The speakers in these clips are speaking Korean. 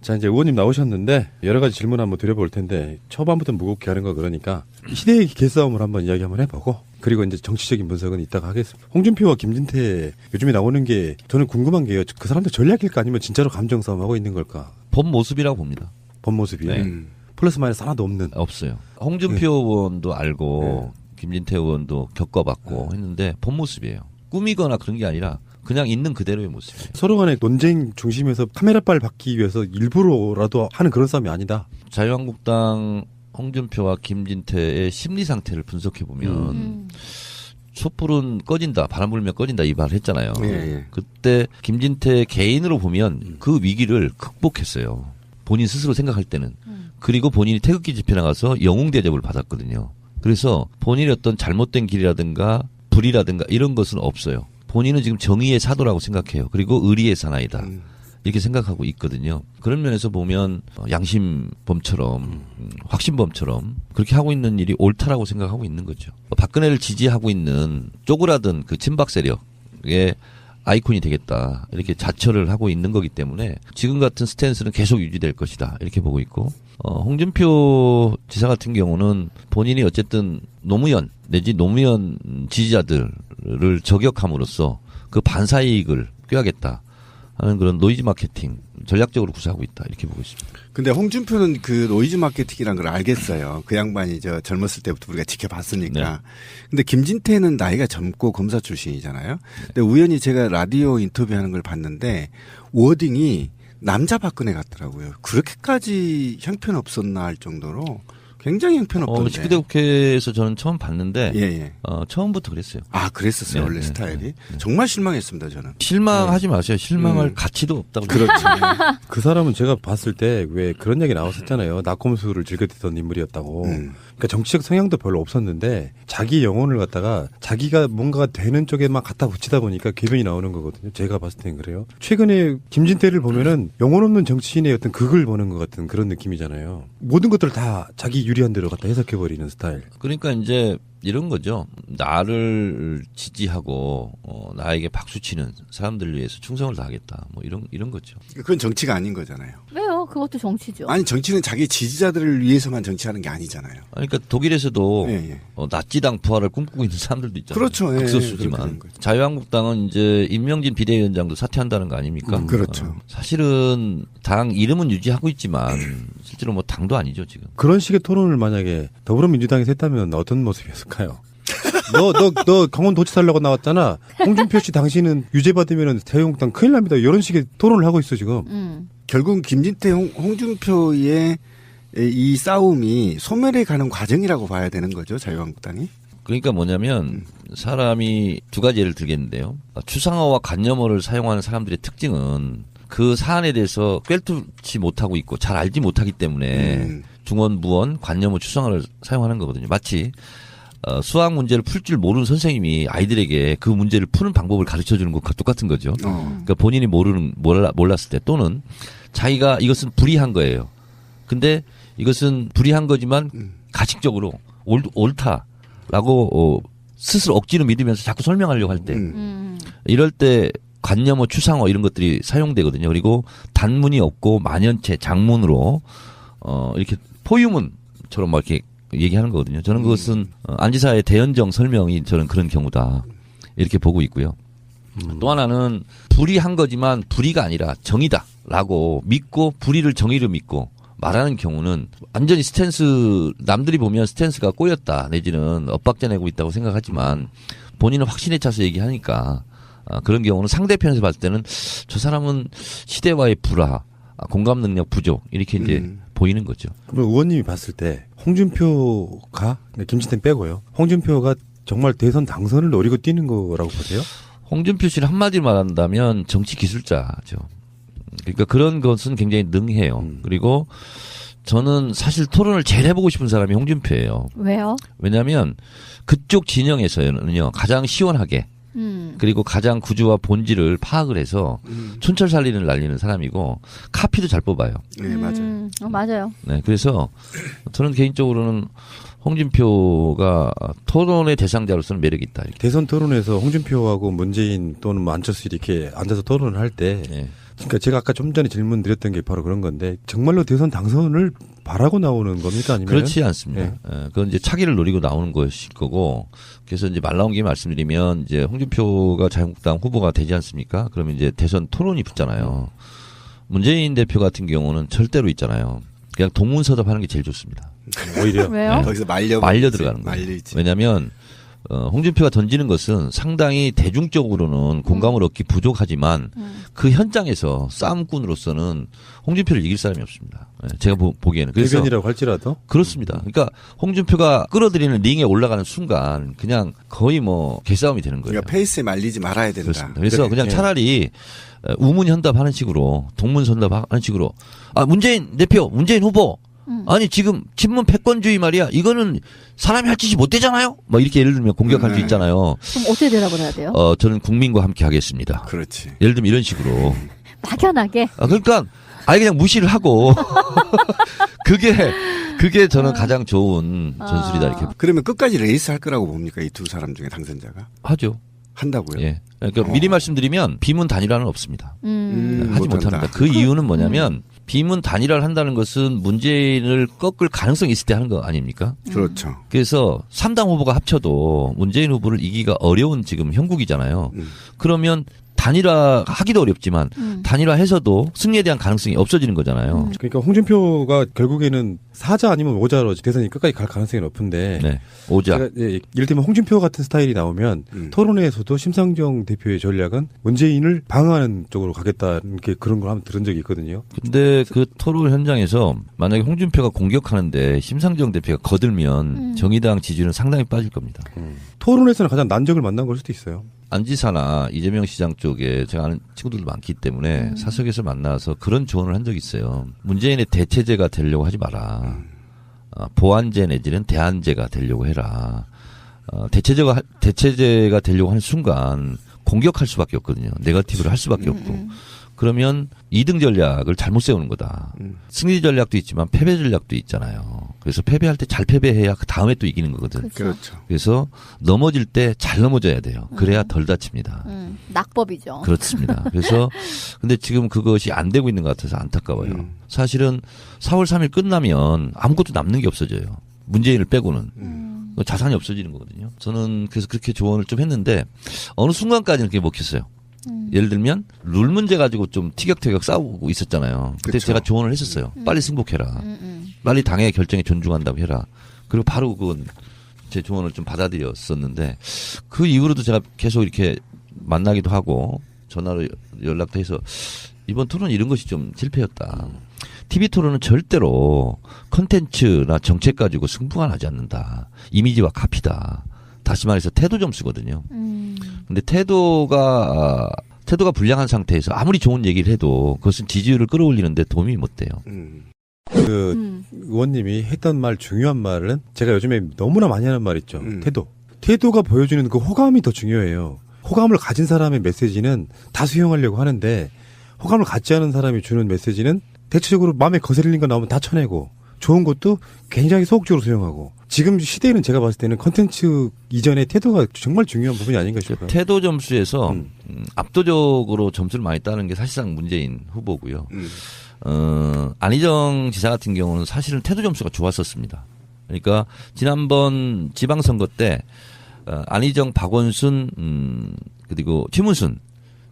자 이제 의원님 나오셨는데 여러 가지 질문 한번 드려볼 텐데 초반부터 무겁게 하는 거 그러니까 시대의 개싸움을 한번 이야기 한번 해보고 그리고 이제 정치적인 분석은 이따가 하겠습니다. 홍준표와 김진태 요즘에 나오는 게 저는 궁금한 게요. 그 사람들 전략일까 아니면 진짜로 감정 싸움 하고 있는 걸까? 본 모습이라고 봅니다. 본 모습이 네. 음. 플러스 마이너스 하나도 없는. 없어요. 홍준표 의원도 알고 김진태 의원도 겪어봤고 했는데 본 모습이에요. 꾸미거나 그런 게 아니라 그냥 있는 그대로의 모습이에요. 서로 간의 논쟁 중심에서 카메라빨 받기 위해서 일부러라도 하는 그런 싸움이 아니다. 자유한국당 홍준표와 김진태의 심리 상태를 분석해 보면 음. 촛불은 꺼진다, 바람 불면 꺼진다 이 말을 했잖아요. 예, 예. 그때 김진태 개인으로 보면 그 위기를 극복했어요. 본인 스스로 생각할 때는. 음. 그리고 본인이 태극기 집회 나가서 영웅 대접을 받았거든요. 그래서 본인이 어떤 잘못된 길이라든가 불이라든가 이런 것은 없어요. 본인은 지금 정의의 사도라고 생각해요. 그리고 의리의 사나이다. 음. 이렇게 생각하고 있거든요. 그런 면에서 보면 어, 양심범처럼 음, 확신범처럼 그렇게 하고 있는 일이 옳다라고 생각하고 있는 거죠. 어, 박근혜를 지지하고 있는 쪼그라든 그 친박 세력의 아이콘이 되겠다 이렇게 자처를 하고 있는 거기 때문에 지금 같은 스탠스는 계속 유지될 것이다 이렇게 보고 있고 어, 홍준표 지사 같은 경우는 본인이 어쨌든 노무현 내지 노무현 지지자들을 저격함으로써 그 반사 이익을 꾀하겠다 하는 그런 노이즈 마케팅 전략적으로 구사하고 있다 이렇게 보고 있습니다. 근데 홍준표는 그 노이즈 마케팅이란 걸 알겠어요. 그 양반이 저 젊었을 때부터 우리가 지켜봤으니까. 네. 근데 김진태는 나이가 젊고 검사 출신이잖아요. 근데 우연히 제가 라디오 인터뷰하는 걸 봤는데 워딩이 남자 박근혜 같더라고요. 그렇게까지 형편없었나 할 정도로 굉장히 어, 형편없던데. 19대 국회에서 저는 처음 봤는데 예, 예. 어, 처음부터 그랬어요. 아, 그랬었어요. 네, 원래 네, 스타일이. 네, 정말 실망했습니다, 저는. 실망하지 마세요. 실망할 음. 가치도 없다고. 그렇죠. 그 사람은 제가 봤을 때 왜 그런 얘기 나왔었잖아요. 낙검수를 즐겼던 인물이었다고. 음. 그러니까 정치적 성향도 별로 없었는데 자기 영혼을 갖다가 자기가 뭔가 되는 쪽에만 갖다 붙이다 보니까 궤변이 나오는 거거든요. 제가 봤을 땐 그래요. 최근에 김진태를 보면은 영혼 없는 정치인의 어떤 극을 보는 것 같은 그런 느낌이잖아요. 모든 것들을 다 자기 유리한 대로 갖다 해석해 버리는 스타일. 그러니까 이제 이런 거죠. 나를 지지하고 어, 나에게 박수 치는 사람들을 위해서 충성을 다하겠다. 뭐 이런 이런 거죠. 그건 정치가 아닌 거잖아요. 왜요? 그것도 정치죠. 아니, 정치는 자기 지지자들을 위해서만 정치하는 게 아니잖아요. 그러니까 독일에서도 예, 예. 어, 나치당 부활을 꿈꾸고 있는 사람들도 있잖아요. 그렇죠. 예, 그렇게 극소수지만. 자유한국당은 이제 임명진 비대위원장도 사퇴한다는 거 아닙니까? 음, 그렇죠. 어, 사실은 당 이름은 유지하고 있지만 실제로 뭐 당도 아니죠 지금. 그런 식의 토론을 만약에 더불어민주당에서 했다면 어떤 모습이었을까 요? 너, 너, 너 강원도지사 하려고 나왔잖아. 홍준표 씨 당신은 유죄 받으면 자유한국당 큰일 납니다. 이런 식의 토론을 하고 있어, 지금. 음. 결국 김진태 홍, 홍준표의 이 싸움이 소멸해 가는 과정이라고 봐야 되는 거죠 자유한국당이. 그러니까 뭐냐면 사람이 두 가지 예를 들겠는데요. 추상어와 관념어를 사용하는 사람들의 특징은 그 사안에 대해서 꿰뚫지 못하고 있고 잘 알지 못하기 때문에 음. 중원, 무원, 관념어, 추상어를 사용하는 거거든요. 마치 어, 수학 문제를 풀 줄 모르는 선생님이 아이들에게 그 문제를 푸는 방법을 가르쳐 주는 것과 똑같은 거죠. 어. 그러니까 본인이 모르는 몰라, 몰랐을 때 또는 자기가 이것은 불이한 거예요. 근데 이것은 불이한 거지만 음. 가식적으로 옳, 옳다라고 어, 스스로 억지로 믿으면서 자꾸 설명하려고 할 때 음. 음. 이럴 때 관념어, 추상어 이런 것들이 사용되거든요. 그리고 단문이 없고 만연체, 장문으로 어 이렇게 포유문처럼 막 이렇게 얘기하는 거거든요. 저는 그것은 어, 안지사의 대연정 설명이 저는 그런 경우다 이렇게 보고 있고요. 또 하나는 불의한 거지만 불의가 아니라 정의다라고 믿고 불의를 정의로 믿고 말하는 경우는 완전히 스탠스 남들이 보면 스탠스가 꼬였다 내지는 엇박자 내고 있다고 생각하지만 본인은 확신에 차서 얘기하니까 아, 그런 경우는 상대편에서 봤을 때는 저 사람은 시대와의 불화, 아, 공감 능력 부족 이렇게 이제 음. 보이는 거죠. 그럼 의원님이 봤을 때 홍준표가 네, 김진태 빼고요. 홍준표가 정말 대선 당선을 노리고 뛰는 거라고 보세요? 홍준표 씨를 한마디로 말한다면 정치 기술자죠. 그러니까 그런 것은 굉장히 능해요. 음. 그리고 저는 사실 토론을 제일 해보고 싶은 사람이 홍준표예요. 왜요? 왜냐하면 그쪽 진영에서는요 가장 시원하게 음. 그리고 가장 구조와 본질을 파악을 해서 음. 촌철 살리는 날리는 사람이고 카피도 잘 뽑아요. 네 맞아요. 음. 어, 맞아요. 네, 그래서 저는 개인적으로는 홍준표가 토론의 대상자로서는 매력이 있다. 이렇게. 대선 토론에서 홍준표하고 문재인 또는 뭐 안철수 이렇게 앉아서 토론을 할때 네. 그러니까 제가 아까 좀 전에 질문 드렸던 게 바로 그런 건데 정말로 대선 당선을 바라고 나오는 겁니까 아니면 그렇지 않습니다. 예. 예, 그건 이제 차기를 노리고 나오는 것일 거고 그래서 이제 말 나온 김에 말씀드리면 이제 홍준표가 자유한국당 후보가 되지 않습니까? 그러면 이제 대선 토론이 붙잖아요. 문재인 대표 같은 경우는 절대로 있잖아요. 그냥 동문서답하는 게 제일 좋습니다. 오히려 왜요? 네. 거기서 말려 말려 들어가는 거예요. 왜냐하면 어, 홍준표가 던지는 것은 상당히 대중적으로는 공감을 얻기 부족하지만 음. 그 현장에서 싸움꾼으로서는 홍준표를 이길 사람이 없습니다. 예, 제가 보, 보기에는 그래서 대변이라고 할지라도 그렇습니다. 그러니까 홍준표가 끌어들이는 링에 올라가는 순간 그냥 거의 뭐 개싸움이 되는 거예요. 그러니까 페이스에 말리지 말아야 된다. 그렇습니다. 그래서 네, 그냥 네. 차라리 어, 우문현답하는 식으로 동문선답하는 식으로 아 문재인 대표, 문재인 후보 음. 아니 지금 친문 패권주의 말이야 이거는 사람이 할 짓이 못 되잖아요. 뭐 이렇게 예를 들면 공격할 수 네. 있잖아요. 그럼 어떻게 대답을 해야 돼요? 어 저는 국민과 함께 하겠습니다. 그렇지. 예를 들면 이런 식으로 막연하게. 아 그러니까 아예 그냥 무시를 하고 그게 그게 저는 가장 좋은 전술이다 이렇게 아. 그러면 끝까지 레이스 할 거라고 봅니까? 이 두 사람 중에 당선자가 하죠. 한다고요? 예. 그러니까 어. 미리 말씀드리면 비문 단일화는 없습니다. 음. 음. 하지. 못합니다. 그 이유는 뭐냐면 비문 단일화를 한다는 것은 문재인을 꺾을 가능성이 있을 때 하는 거 아닙니까? 그렇죠. 그래서 3당 후보가 합쳐도 문재인 후보를 이기가 어려운 지금 형국이잖아요. 음. 그러면 단일화 하기도 어렵지만 음. 단일화해서도 승리에 대한 가능성이 없어지는 거잖아요. 그러니까 홍준표가 결국에는 사자 아니면 오자로 대선이 끝까지 갈 가능성이 높은데 네. 오자. 제가 예, 예를 들면 홍준표 같은 스타일이 나오면 음. 토론회에서도 심상정 대표의 전략은 문재인을 방어하는 쪽으로 가겠다는 게 그런 걸 한번 들은 적이 있거든요. 근데 그 토론 현장에서 만약에 홍준표가 공격하는데 심상정 대표가 거들면 음. 정의당 지지율은 상당히 빠질 겁니다. 토론에서는 가장 난적을 만난 걸 수도 있어요. 안지사나 이재명 시장 쪽에 제가 아는 친구들도 많기 때문에 사석에서 만나서 그런 조언을 한 적이 있어요. 문재인의 대체제가 되려고 하지 마라. 어, 보안제 내지는 대안제가 되려고 해라. 어, 대체제가 하- 대체제가 되려고 하는 순간 공격할 수밖에 없거든요. 네거티브를 할 수밖에 없고. 그러면 이등 전략을 잘못 세우는 거다. 음. 승리 전략도 있지만 패배 전략도 있잖아요. 그래서 패배할 때 잘 패배해야 그 다음에 또 이기는 거거든. 그렇죠. 그렇죠. 그래서 넘어질 때 잘 넘어져야 돼요. 그래야 덜 다칩니다. 음. 낙법이죠. 그렇습니다. 그래서 근데 지금 그것이 안 되고 있는 것 같아서 안타까워요. 음. 사실은 4월 3일 끝나면 아무것도 남는 게 없어져요. 문재인을 빼고는 음. 자산이 없어지는 거거든요. 저는 그래서 그렇게 조언을 좀 했는데 어느 순간까지는 그게 먹혔어요. 음. 예를 들면 룰 문제 가지고 좀 티격태격 싸우고 있었잖아요. 그때 그쵸. 제가 조언을 했었어요. 빨리 승복해라. 음, 음. 빨리 당의 결정에 존중한다고 해라. 그리고 바로 그건 제 조언을 좀 받아들였었는데 그 이후로도 제가 계속 이렇게 만나기도 하고 전화로 연락도 해서 이번 토론 이런 것이 좀 실패였다. TV 토론은 절대로 컨텐츠나 정책 가지고 승부가 나지 않는다. 이미지와 카피다. 다시 말해서 태도 점수거든요. 음. 근데 태도가 아, 태도가 불량한 상태에서 아무리 좋은 얘기를 해도 그것은 지지율을 끌어올리는데 도움이 못 돼요. 음. 그 음. 의원님이 했던 말 중요한 말은 제가 요즘에 너무나 많이 하는 말 있죠. 음. 태도. 태도가 보여주는 그 호감이 더 중요해요. 호감을 가진 사람의 메시지는 다 수용하려고 하는데 호감을 갖지 않은 사람이 주는 메시지는 대체적으로 마음에 거슬리는 거 나오면 다 쳐내고 좋은 것도 굉장히 소극적으로 수용하고 지금 시대에는 제가 봤을 때는 컨텐츠 이전의 태도가 정말 중요한 부분이 아닌가 싶어요. 태도 점수에서 음. 음, 압도적으로 점수를 많이 따는 게 사실상 문재인 후보고요. 음. 어, 안희정 지사 같은 경우는 사실은 태도 점수가 좋았었습니다. 그러니까 지난번 지방선거 때 어, 안희정, 박원순, 음, 그리고 최문순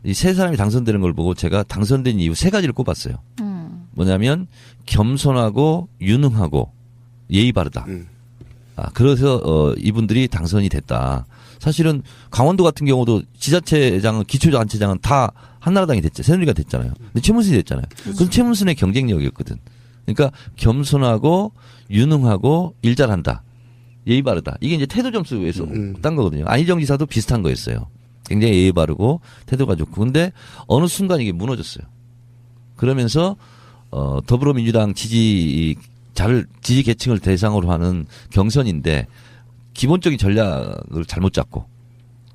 이 세 사람이 당선되는 걸 보고 제가 당선된 이유 세 가지를 꼽았어요. 음. 뭐냐면 겸손하고 유능하고 예의 바르다. 음. 아, 그래서 어 이분들이 당선이 됐다. 사실은 강원도 같은 경우도 지자체장은 기초자치장은 다 한나라당이 됐죠. 새누리가 됐잖아요. 근데 최문순이 됐잖아요. 그건 최문순의 경쟁력이었거든. 그러니까 겸손하고 유능하고 일 잘한다. 예의 바르다. 이게 이제 태도 점수에서 음. 딴 거거든요. 안희정 지사도 비슷한 거였어요. 굉장히 예의 바르고 태도가 좋고. 근데 어느 순간 이게 무너졌어요. 그러면서 어 더불어민주당 지지 잘 지지 계층을 대상으로 하는 경선인데 기본적인 전략을 잘못 잡고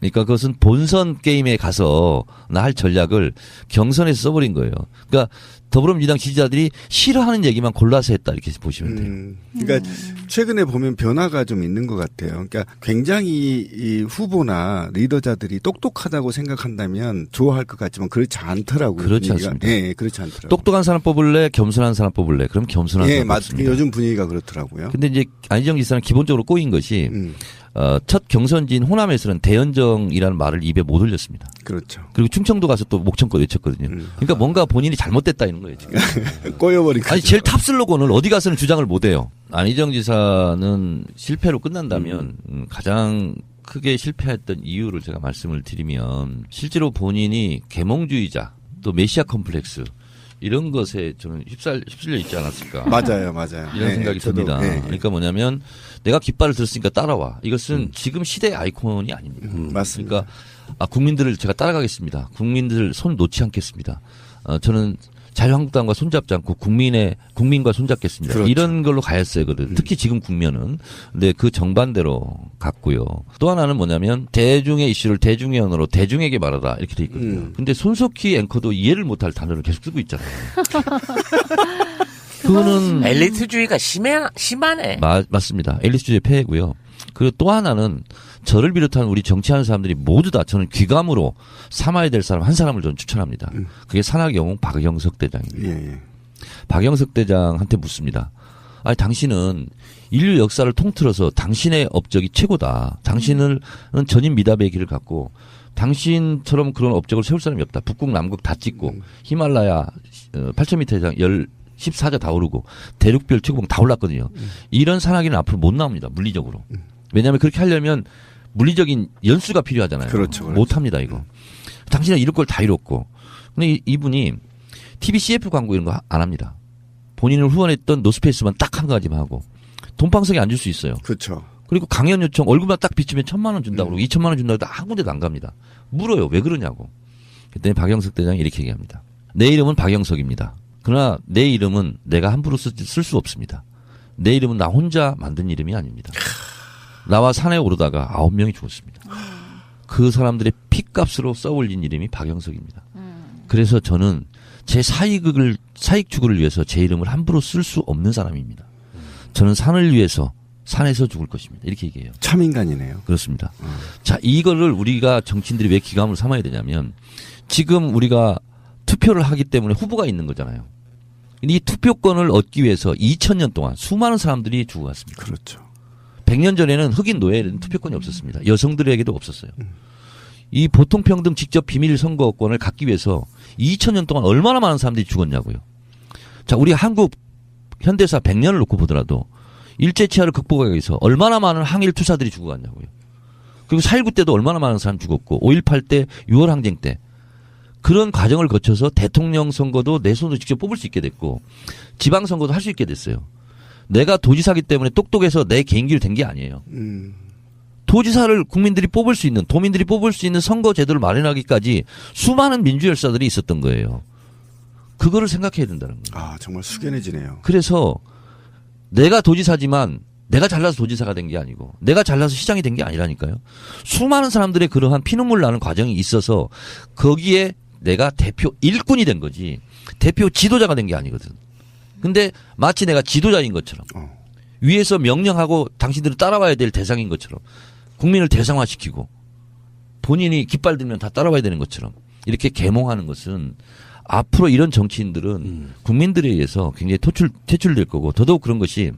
그러니까 그것은 본선 게임에 가서 나 할 전략을 경선에서 써버린 거예요. 그러니까 더불어민주당 지지자들이 싫어하는 얘기만 골라서 했다 이렇게 보시면 돼요. 음, 그러니까 최근에 보면 변화가 좀 있는 것 같아요. 그러니까 굉장히 이 후보나 리더자들이 똑똑하다고 생각한다면 좋아할 것 같지만 그렇지 않더라고요. 그렇지 분위기가. 않습니다. 예, 예, 그렇지 않더라고요. 똑똑한 사람 뽑을래, 겸손한 사람 뽑을래. 그럼 겸손한 예, 사람 맞, 뽑습니다. 요즘 분위기가 그렇더라고요. 근데 이제 안희정 지사는 기본적으로 꼬인 것이 음, 어, 첫 경선지인 호남에서는 대연정이라는 말을 입에 못 올렸습니다. 그렇죠. 그리고 충청도 가서 또 목청껏 외쳤거든요. 음. 그러니까 뭔가 본인이 잘못됐다 이런 거예요 지금. 꼬여버린 아니. 제일 탑 슬로건을 어디 가서는 주장을 못 해요. 안희정 지사는 실패로 끝난다면 음, 가장 크게 실패했던 이유를 제가 말씀을 드리면 실제로 본인이 계몽주의자 또 메시아 컴플렉스 이런 것에 저는 휩쓸, 휩쓸려 있지 않았을까. 맞아요, 맞아요. 이런 예, 생각이 저도, 듭니다. 예, 예. 그러니까 뭐냐면 내가 깃발을 들었으니까 따라와. 이것은 지금 시대의 아이콘이 아닙니다. 음, 맞습니다. 그러니까 아, 국민들을 제가 따라가겠습니다. 국민들 손 놓지 않겠습니다. 어, 저는 자유한국당과 손잡지 않고 국민의 국민과 손잡겠습니다. 그렇죠. 음. 이런 걸로 가였어요거든. 특히 지금 국면은 근데 그 정반대로 갔고요. 또 하나는 뭐냐면 대중의 이슈를 대중의 언어로 대중에게 말하라 이렇게 돼 있거든요. 음. 근데 손석희 앵커도 이해를 못할 단어를 계속 쓰고 있잖아요. 그거는 엘리트주의가 심해 심하네. 마- 맞습니다. 앨리스주의 폐해고요. 그리고 또 하나는 저를 비롯한 우리 정치하는 사람들이 모두 다 저는 귀감으로 삼아야 될 사람 한 사람을 저는 추천합니다. 그게 산악 영웅 박영석 대장입니다. 예, 예. 박영석 대장한테 묻습니다. 아니 당신은 인류 역사를 통틀어서 당신의 업적이 최고다. 당신은 전인 미답의 길을 갖고 당신처럼 그런 업적을 세울 사람이 없다. 북극 남극 다 찍고 히말라야 8,000m 이상 열 14자 다 오르고 대륙별 최고봉 다 올랐거든요. 이런 산악인은 앞으로 못 나옵니다. 물리적으로. 왜냐하면 그렇게 하려면 물리적인 연수가 필요하잖아요. 그렇죠, 그렇죠. 못 합니다 이거. 당신은 이럴 걸 다 이뤘고. 근데 이, 이분이 TV CF 광고 이런 거 안 합니다. 본인을 후원했던 노스페이스만 딱 한 가지만 하고 돈방석에 앉을 수 있어요. 그렇죠. 그리고 강연 요청 얼굴만 딱 비치면 천만 원 준다고 그러고 이천만 원 준다고 한 군데도 안 갑니다. 물어요. 왜 그러냐고. 그때 박영석 대장이 이렇게 얘기합니다. 내 이름은 박영석입니다. 그러나 내 이름은 내가 함부로 쓸 수 없습니다. 내 이름은 나 혼자 만든 이름이 아닙니다. 나와 산에 오르다가 아홉 명이 죽었습니다. 그 사람들의 피값으로 써올린 이름이 박영석입니다. 그래서 저는 제 사익을 사익 추구를 위해서 제 이름을 함부로 쓸 수 없는 사람입니다. 저는 산을 위해서 산에서 죽을 것입니다. 이렇게 얘기해요. 참 인간이네요. 그렇습니다. 자, 이거를 우리가 정치인들이 왜 기감을 삼아야 되냐면 지금 우리가 투표를 하기 때문에 후보가 있는 거잖아요. 이 투표권을 얻기 위해서 2000년 동안 수많은 사람들이 죽어갔습니다. 그렇죠. 100년 전에는 흑인 노예는 투표권이 없었습니다. 여성들에게도 없었어요. 이 보통평등 직접 비밀 선거권을 갖기 위해서 2000년 동안 얼마나 많은 사람들이 죽었냐고요. 자, 우리 한국 현대사 100년을 놓고 보더라도 일제 치하를 극복하기 위해서 얼마나 많은 항일 투사들이 죽어갔냐고요. 그리고 4.19 때도 얼마나 많은 사람 죽었고 5.18 때 6월 항쟁 때 그런 과정을 거쳐서 대통령 선거도 내 손으로 직접 뽑을 수 있게 됐고 지방 선거도 할 수 있게 됐어요. 내가 도지사기 때문에 똑똑해서 내 개인기로 된게 아니에요. 음, 도지사를 국민들이 뽑을 수 있는 도민들이 뽑을 수 있는 선거 제도를 마련하기까지 수많은 민주열사들이 있었던 거예요. 그거를 생각해야 된다는 거예요. 아 정말 숙연해지네요. 그래서 내가 도지사지만 내가 잘나서 도지사가 된 게 아니고 내가 잘나서 시장이 된 게 아니라니까요. 수많은 사람들의 그러한 피눈물 나는 과정이 있어서 거기에 내가 대표 일꾼이 된 거지 대표 지도자가 된 게 아니거든. 근데 마치 내가 지도자인 것처럼 어. 위에서 명령하고 당신들은 따라와야 될 대상인 것처럼 국민을 대상화시키고 본인이 깃발 들면 다 따라와야 되는 것처럼 이렇게 계몽하는 것은 앞으로 이런 정치인들은 국민들에 의해서 굉장히 퇴출, 퇴출될 거고 더더욱 그런 것이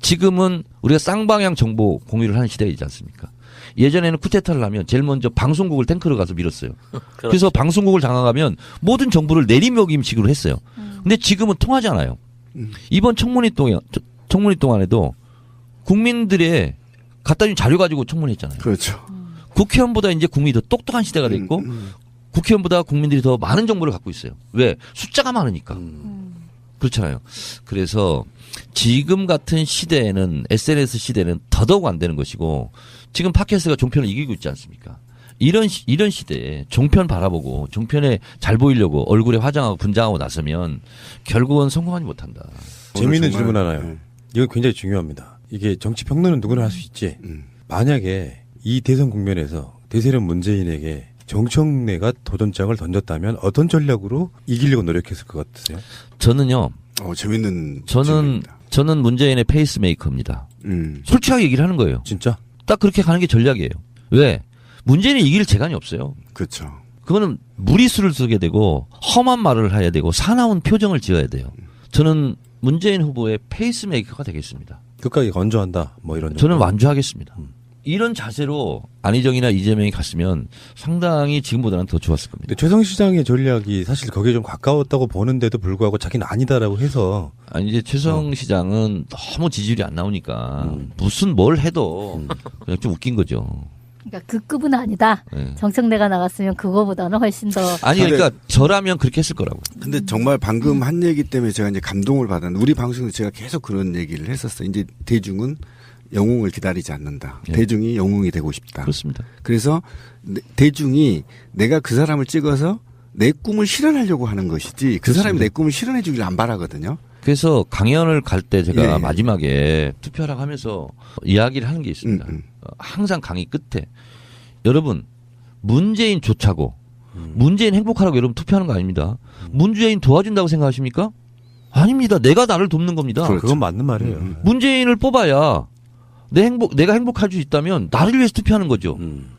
지금은 우리가 쌍방향 정보 공유를 하는 시대이지 않습니까? 예전에는 쿠데타를 하면 제일 먼저 방송국을 탱크로 가서 밀었어요. 그래서 방송국을 장악하면 모든 정보를 내리먹임식으로 했어요. 근데 지금은 통하지 않아요. 이번 청문회 동안 청문회 동안에도 국민들의 갖다 준 자료 가지고 청문했잖아요. 그렇죠. 국회의원보다 이제 국민이 더 똑똑한 시대가 됐고 음, 음. 국회의원보다 국민들이 더 많은 정보를 갖고 있어요. 왜? 숫자가 많으니까. 그렇잖아요. 그래서 지금 같은 시대에는 SNS 시대는 더더욱 안 되는 것이고 지금 팟캐스트가 종편을 이기고 있지 않습니까? 이런 시- 이런 시대에 종편 바라보고 종편에 잘 보이려고 얼굴에 화장하고 분장하고 나서면 결국은 성공하지 못한다. 재미있는 질문 하나요. 네. 이거 굉장히 중요합니다. 이게 정치 평론은 누구나 할 수 있지. 음. 만약에 이 대선 국면에서 대세는 문재인에게 정청래가 도전장을 던졌다면 어떤 전략으로 이기려고 노력했을 것 같으세요? 저는요. 어, 재밌는. 저는 질문입니다. 저는 문재인의 페이스메이커입니다. 음. 솔직하게 얘기를 하는 거예요. 진짜? 딱 그렇게 가는 게 전략이에요. 왜? 문재인이 이길 재간이 없어요. 그렇죠. 그거는 무리수를 쓰게 되고 험한 말을 해야 되고 사나운 표정을 지어야 돼요. 저는 문재인 후보의 페이스메이커가 되겠습니다. 끝까지 건조한다. 뭐 이런. 저는 정도. 완주하겠습니다. 이런 자세로 안희정이나 이재명이 갔으면 상당히 지금보다는 더 좋았을 겁니다. 최성 시장의 전략이 사실 거기에 좀 가까웠다고 보는데도 불구하고 자기는 아니다라고 해서 아니 이제 최성 시장은 너무 지지율이 안 나오니까 음. 무슨 뭘 해도 그냥 좀 웃긴 거죠. 그러니까 그 급은 아니다. 네. 정청래가 나갔으면 그거보다는 훨씬 더 아니 그러니까 저라면 그렇게 했을 거라고. 근데 정말 방금 한 얘기 때문에 제가 이제 감동을 받았는데 우리 방송에서 제가 계속 그런 얘기를 했었어요. 이제 대중은 영웅을 기다리지 않는다. 예. 대중이 영웅이 되고 싶다. 그렇습니다. 그래서 내- 대중이 내가 그 사람을 찍어서 내 꿈을 실현하려고 하는 것이지 그 사람이 내 꿈을 실현해 주길 안 바라거든요. 그래서 강연을 갈 때 제가 예, 예. 마지막에 투표하라고 하면서 이야기를 하는 게 있습니다. 음, 음. 어, 항상 강의 끝에 여러분 문재인 좋자고 문재인 행복하라고 여러분 투표하는 거 아닙니다. 문재인 도와준다고 생각하십니까? 아닙니다. 내가 나를 돕는 겁니다. 그렇죠. 그건 맞는 말이에요. 음. 문재인을 뽑아야 내 행복 내가 행복할 수 있다면 나를 위해서 투표하는 거죠. 음.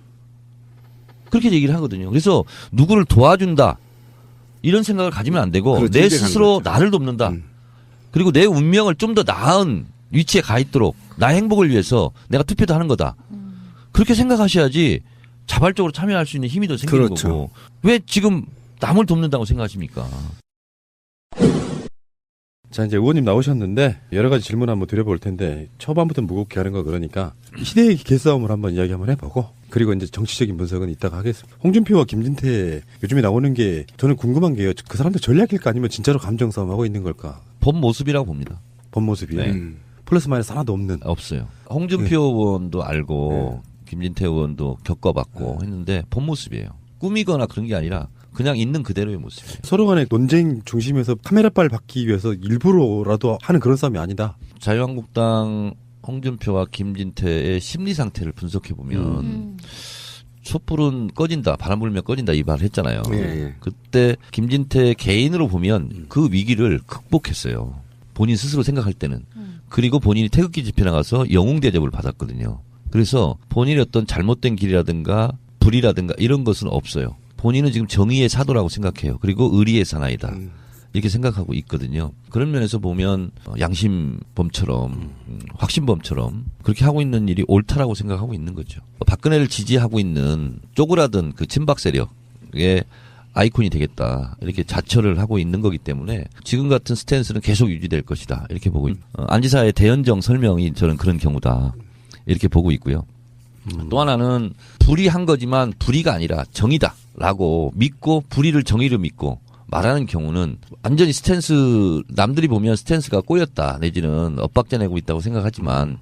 그렇게 얘기를 하거든요. 그래서 누구를 도와준다 이런 생각을 가지면 안 되고 그렇죠. 내 스스로. 나를 돕는다. 음. 그리고 내 운명을 좀 더 나은 위치에 가 있도록 나의 행복을 위해서 내가 투표도 하는 거다. 그렇게 생각하셔야지 자발적으로 참여할 수 있는 힘이 더 생기는 그렇죠. 거고 왜 지금 남을 돕는다고 생각하십니까? 자 이제 의원님 나오셨는데 여러 가지 질문 한번 드려볼 텐데 초반부터 무겁게 하는 거 그러니까 시대의 개싸움을 한번 이야기 한번 해보고 그리고 이제 정치적인 분석은 이따가 하겠습니다. 홍준표와 김진태 요즘에 나오는 게 저는 궁금한 게요. 그 사람들 전략일까 아니면 진짜로 감정 싸움 하고 있는 걸까? 본 모습이라고 봅니다. 본 모습이 네. 음. 플러스 마이너스 하나도 없는. 없어요. 홍준표 네. 의원도 알고 김진태 의원도 겪어봤고 네. 했는데 본 모습이에요. 꾸미거나 그런 게 아니라 그냥 있는 그대로의 모습이에요. 서로 간의 논쟁 중심에서 카메라빨 받기 위해서 일부러라도 하는 그런 싸움이 아니다. 자유한국당 홍준표와 김진태의 심리 상태를 분석해 보면 음. 촛불은 꺼진다, 바람 불면 꺼진다 이 말을 했잖아요. 예, 예. 그때 김진태 개인으로 보면 그 위기를 극복했어요. 본인 스스로 생각할 때는. 그리고 본인이 태극기 집회 나가서 영웅 대접을 받았거든요. 그래서 본인의 어떤 잘못된 길이라든가 불이라든가 이런 것은 없어요. 본인은 지금 정의의 사도라고 생각해요. 그리고 의리의 사나이다. 음. 이렇게 생각하고 있거든요. 그런 면에서 보면 어, 양심범처럼 음, 확신범처럼 그렇게 하고 있는 일이 옳다라고 생각하고 있는 거죠. 어, 박근혜를 지지하고 있는 쪼그라든 그 친박 세력의 아이콘이 되겠다. 이렇게 자처를 하고 있는 거기 때문에 지금 같은 스탠스는 계속 유지될 것이다. 이렇게 보고 있, 어, 안지사의 대연정 설명이 저는 그런 경우다. 이렇게 보고 있고요. 또 하나는 불의한 거지만 불의가 아니라 정의다라고 믿고 불의를 정의로 믿고 말하는 경우는 완전히 스탠스 남들이 보면 스탠스가 꼬였다. 내지는 엇박자 내고 있다고 생각하지만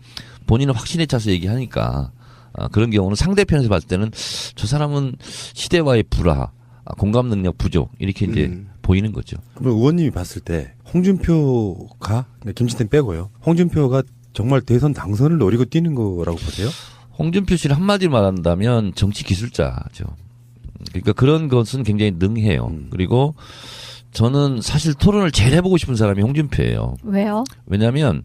본인은 확신에 차서 얘기하니까 아, 그런 경우는 상대편에서 봤을 때는 저 사람은 시대와의 불화, 아, 공감 능력 부족 이렇게 이제 음. 보이는 거죠. 그럼 의원님이 봤을 때 홍준표가 그러니까 김진태 빼고요. 홍준표가 정말 대선 당선을 노리고 뛰는 거라고 보세요? 홍준표 씨를 한마디로 말한다면 정치 기술자죠. 그러니까 그런 것은 굉장히 능해요. 음. 그리고 저는 사실 토론을 제일 해보고 싶은 사람이 홍준표예요. 왜요? 왜냐하면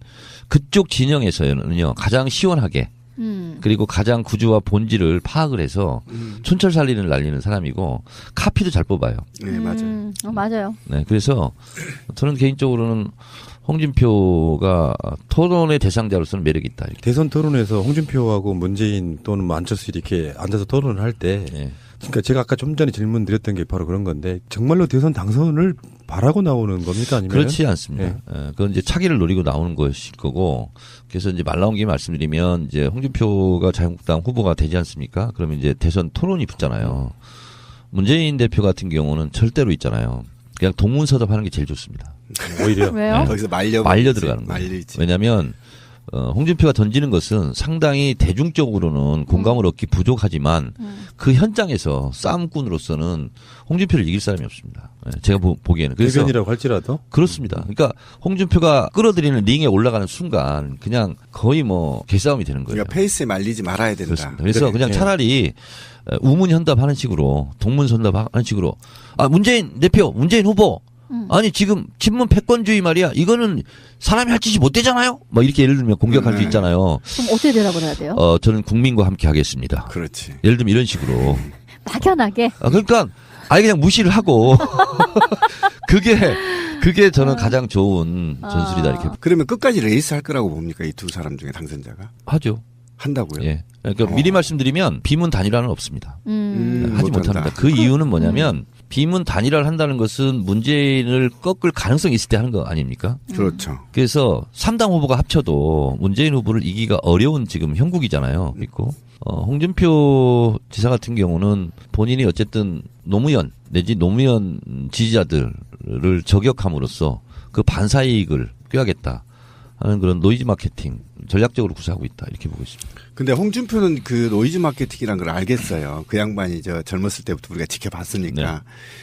그쪽 진영에서는요 가장 시원하게 음. 그리고 가장 구조와 본질을 파악을 해서 음. 촌철 살리를 날리는 사람이고 카피도 잘 뽑아요. 네, 맞아요. 음, 어, 맞아요. 네, 그래서 저는 개인적으로는 홍준표가 토론의 대상자로서는 매력이 있다. 이렇게. 대선 토론에서 홍준표하고 문재인 또는 뭐 안철수 이렇게 앉아서 토론을 할때 네. 그러니까 제가 아까 좀 전에 질문 드렸던 게 바로 그런 건데 정말로 대선 당선을 바라고 나오는 겁니까 아니면 그렇지 않습니다. 예. 예, 그건 이제 차기를 노리고 나오는 것일 거고, 그래서 이제 말 나온 김에 말씀드리면 이제 홍준표가 자유한국당 후보가 되지 않습니까? 그러면 이제 대선 토론이 붙잖아요. 문재인 대표 같은 경우는 절대로 있잖아요. 그냥 동문서답 하는 게 제일 좋습니다. 오히려 왜요? 네. 거기서 말려 말려 들어가는 거예요. 왜냐하면 어, 홍준표가 던지는 것은 상당히 대중적으로는 공감을 얻기 부족하지만 음. 그 현장에서 싸움꾼으로서는 홍준표를 이길 사람이 없습니다. 예, 제가 보, 보기에는 그래서 대변이라고 할지라도 그렇습니다. 그러니까 홍준표가 끌어들이는 링에 올라가는 순간 그냥 거의 뭐 개싸움이 되는 거예요. 그러니까 페이스에 말리지 말아야 된다. 그렇습니다. 그래서 네, 그냥 네. 차라리 어, 우문현답하는 식으로 동문선답하는 식으로 아 문재인 대표, 문재인 후보 음. 아니 지금 친문 패권주의 말이야 이거는 사람이 할 짓이 못 되잖아요. 막 이렇게 예를 들면 공격할 수 네. 있잖아요. 그럼 어떻게 대답을 해야 돼요? 어 저는 국민과 함께 하겠습니다. 그렇지. 예를 들면 이런 식으로 막연하게. 아, 그러니까 아예 그냥 무시를 하고 그게 그게 저는 가장 좋은 전술이다 이렇게 그러면 끝까지 레이스 할 거라고 봅니까? 이 두 사람 중에 당선자가 하죠. 한다고요? 예. 그러니까 어. 미리 말씀드리면 비문 단일화는 없습니다. 음. 음. 하지 못한다. 못합니다. 그 이유는 뭐냐면 비문 단일화를 한다는 것은 문재인을 꺾을 가능성이 있을 때 하는 거 아닙니까? 그렇죠. 그래서 3당 후보가 합쳐도 문재인 후보를 이기가 어려운 지금 형국이잖아요. 있고 어, 홍준표 지사 같은 경우는 본인이 어쨌든 노무현 내지 노무현 지지자들을 저격함으로써 그 반사이익을 꾀하겠다 하는 그런 노이즈 마케팅 전략적으로 구사하고 있다 이렇게 보고 있습니다. 근데 홍준표는 그 노이즈 마케팅이란 걸 알겠어요. 그 양반이 저 젊었을 때부터 우리가 지켜봤으니까. 네.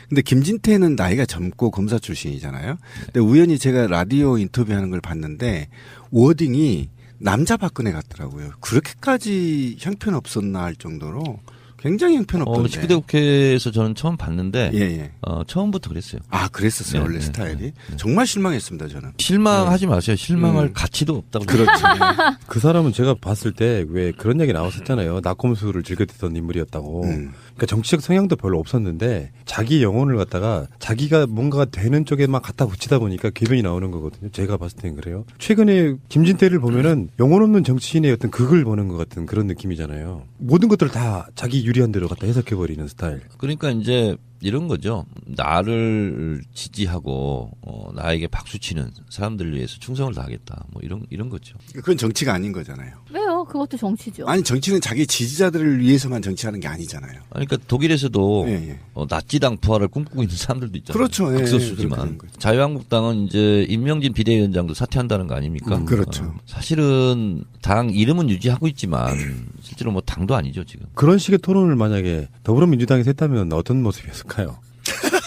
근데 김진태는 나이가 젊고 검사 출신이잖아요. 근데 우연히 제가 라디오 인터뷰하는 걸 봤는데 워딩이 남자 박근혜 같더라고요. 그렇게까지 형편없었나 할 정도로 굉장히 어, 형편없던데. 19대 국회에서 저는 처음 봤는데 예, 예. 어, 처음부터 그랬어요. 아, 그랬었어요. 네, 원래 네, 스타일이. 정말 실망했습니다, 저는. 실망하지 마세요. 실망할 음. 가치도 없다고. 그렇죠. 그 사람은 제가 봤을 때 왜 그런 얘기 나왔었잖아요. 낙검수를 즐겼던 인물이었다고. 음. 그러니까 정치적 성향도 별로 없었는데 자기 영혼을 갖다가 자기가 뭔가가 되는 쪽에만 갖다 붙이다 보니까 궤변이 나오는 거거든요. 제가 봤을 땐 그래요. 최근에 김진태를 보면은 영혼 없는 정치인의 어떤 극을 보는 것 같은 그런 느낌이잖아요. 모든 것들을 다 자기 유리한 대로 갖다 해석해 버리는 스타일. 그러니까 이제 이런 거죠. 나를 지지하고 어, 나에게 박수 치는 사람들을 위해서 충성을 다하겠다. 뭐 이런 이런 거죠. 그건 정치가 아닌 거잖아요. 왜요? 그것도 정치죠. 아니, 정치는 자기 지지자들을 위해서만 정치하는 게 아니잖아요. 그러니까 독일에서도 예, 예. 어, 나치당 부활을 꿈꾸고 있는 사람들도 있잖아요. 그렇죠. 예, 예, 극소수지만. 자유한국당은 이제 임명진 비대위원장도 사퇴한다는 거 아닙니까? 음, 그렇죠. 어, 사실은 당 이름은 유지하고 있지만 실제로 뭐 당도 아니죠 지금. 그런 식의 토론을 만약에 더불어민주당에서 했다면 어떤 모습이었을까요?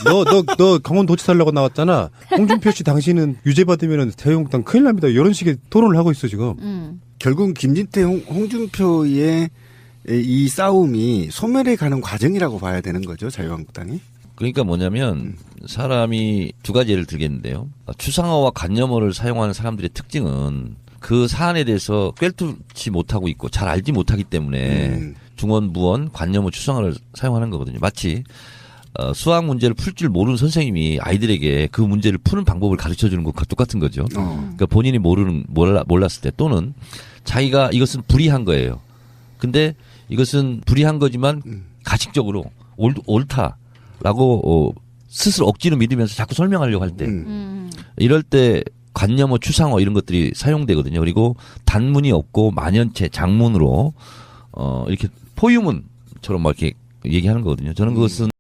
너, 너, 너 강원도지사 하려고 나왔잖아. 홍준표 씨 당신은 유죄받으면 자유한국당 큰일 납니다. 이런 식의 토론을 하고 있어, 지금. 음. 결국 김진태 홍, 홍준표의 이 싸움이 소멸해 가는 과정이라고 봐야 되는 거죠 자유한국당이 그러니까 뭐냐면 사람이 두 가지 예를 들겠는데요. 추상어와 관념어를 사용하는 사람들의 특징은 그 사안에 대해서 꿰뚫지 못하고 있고 잘 알지 못하기 때문에 음. 중원, 무원, 관념어, 추상어를 사용하는 거거든요. 마치 어, 수학 문제를 풀 줄 모르는 선생님이 아이들에게 그 문제를 푸는 방법을 가르쳐 주는 것과 똑같은 거죠. 어. 그러니까 본인이 모르는 몰라, 몰랐을 때 또는 자기가 이것은 불이한 거예요. 근데 이것은 불이한 거지만 음. 가식적으로 옳, 옳다라고 어, 스스로 억지로 믿으면서 자꾸 설명하려고 할 때 음. 음. 이럴 때 관념어, 추상어 이런 것들이 사용되거든요. 그리고 단문이 없고 만연체, 장문으로 어 이렇게 포유문처럼 막 이렇게 얘기하는 거거든요. 저는 그것은